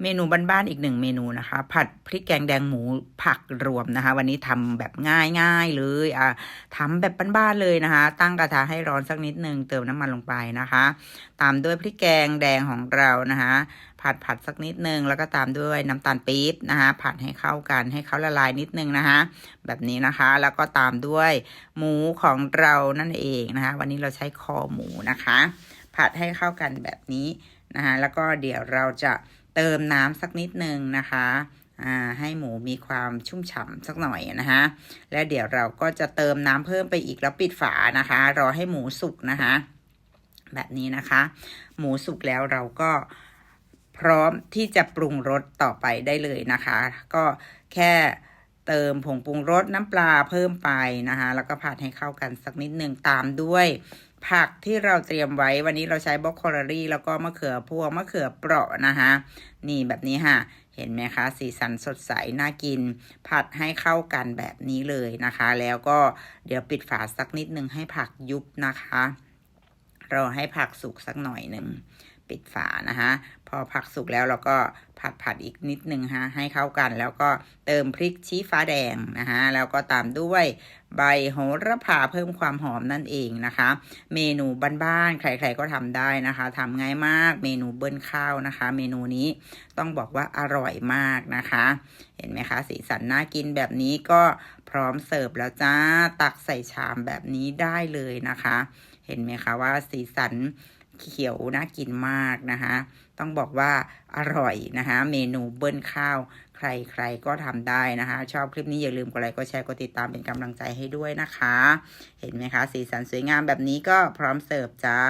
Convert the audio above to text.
เมนูบ้านๆอีกหนึ่งเมนูนะคะ ผัดพริกแกงแดงหมูผักรวมนะคะ วันนี้ทำแบบง่ายๆเลยอะทำแบบบ้านๆเลยนะคะ ตั้งกระทะให้ร้อนสักนิดนึงเติมน้ำมันลงไปนะคะ ตามด้วยพริกแกงแดงของเรานะคะ ผัดผัดสักนิดนึงแล้วก็ตามด้วยน้ำตาลปี๊บนะคะ ผัดให้เข้ากันให้เขาละลายนิดนึงนะคะแบบนี้นะคะ แล้วก็ตามด้วยหมูของเรานั่นเองนะคะ วันนี้เราใช้คอหมูนะคะ ผัดให้เข้ากันแบบนี้นะคะแล้วก็เดี๋ยวเราจะ เติมน้ำสักนิดนึงนะคะอ่าให้หมูมีความชุ่มฉ่ำสักหน่อยนะคะแล้วเดี๋ยวเราก็จะเติมน้ำเพิ่มไปอีกแล้วปิดฝานะคะ รอให้หมูสุกนะคะ แบบนี้นะคะ หมูสุกแล้วเราก็พร้อมที่จะปรุงรสต่อไปได้เลยนะคะ ก็แค่เติมผงปรุงรสน้ำปลาเพิ่มไปนะคะ แล้วก็ผัดให้เข้ากันสักนิดหนึ่งตามด้วย ผักที่เราเตรียมไว้วันนี้เราใช้บล็อกโคลอรี่แล้วก็มะเขือพวงมะเขือเปราะนะคะนี่แบบนี้ค่ะ เห็นไหมคะ สีสันสดใส น่ากิน ผัดให้เข้ากันแบบนี้เลยนะคะ แล้วก็เดี๋ยวปิดฝาสักนิดหนึ่งให้ผักยุบนะคะ รอให้ผักสุกสักหน่อยหนึ่ง ปิดฝานะคะพอผักสุกแล้วเราก็ผัดผัดอีกนิดนึงฮะให้เข้ากัน แล้วก็เติมพริกชี้ฟ้าแดงนะคะแล้วก็ตามด้วยใบโหระพาเพิ่มความหอมนั่นเองนะคะ เมนูบ้านๆใครๆก็ทำได้นะคะทำง่ายมากเมนูเบิ้ลข้าวนะคะ เมนูนี้ต้องบอกว่าอร่อยมากนะคะ เห็นไหมคะ สีสันน่ากินแบบนี้ก็พร้อมเสิร์ฟแล้วจ้าตักใส่ชามแบบนี้ได้เลยนะคะ เห็นไหมคะว่าสีสัน เขียวน่ากินมากนะคะต้องบอกว่าอร่อยนะคะเมนูเบิ้ลข้าว ใครๆก็ทำได้นะคะ ชอบคลิปนี้อย่าลืมกดไลค์กดแชร์กดติดตามเป็นกำลังใจให้ด้วยนะคะ เห็นไหมคะ สีสันสวยงามแบบนี้ก็พร้อมเสิร์ฟจ้า